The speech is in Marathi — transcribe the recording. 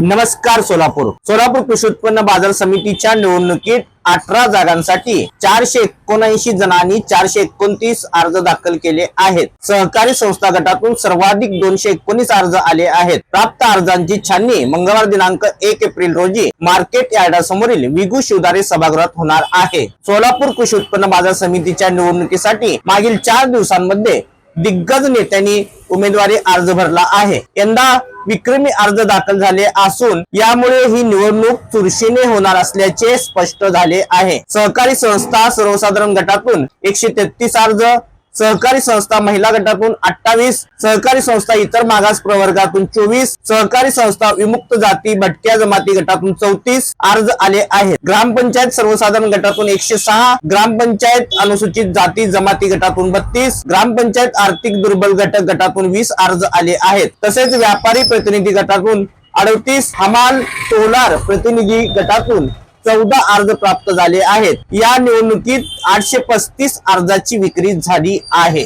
नमस्कार सोलापूर. सोलापूर कृषी उत्पन्न बाजार समितीच्या निवडणुकीत अठरा जागांसाठी चारशे एकोणऐंशी जणांनी चारशे एकोणतीस अर्ज दाखल केले आहेत. सहकारी संस्था गटातून सर्वाधिक दोनशे एकोणीस अर्ज आले आहेत. प्राप्त अर्जांची छाननी मंगळवार दिनांक एक एप्रिल रोजी मार्केट यार्डासमोरील विगू शिवदारे सभागृहात होणार आहे. सोलापूर कृषी उत्पन्न बाजार समितीच्या निवडणुकीसाठी मागील चार दिवसांमध्ये दिग्गज नेत्यांनी उमेदवारी अर्ज भरला आहे. यंदा विक्रमी अर्ज दाखल झाले असून यामुळे ही निवडणूक चुरशीने होणार असल्याचे स्पष्ट झाले आहे. सहकारी संस्था सर्वसाधारण गटातून एकशे तेहतीस अर्ज सहकारी संस्था महिला गटातून अठ्ठावीस सहकारी संस्था इतर मागास प्रवर्गातून चोवीस सहकारी संस्था विमुक्त जाती भटक्या जमाती गटातून चौतीस अर्ज आले आहेत. ग्रामपंचायत सर्वसाधारण गटातून एकशे सहा ग्रामपंचायत अनुसूचित जाती जमाती गटातून बत्तीस ग्रामपंचायत आर्थिक दुर्बल घटक गटातून वीस अर्ज आले आहेत. तसेच व्यापारी प्रतिनिधी गटातून अडतीस हमाल टोलार प्रतिनिधी गटातून चौदा अर्ज प्राप्त झाले आहेत. या निवडणुकीत आठशे पस्तीस अर्जाची विक्री झाली आहे.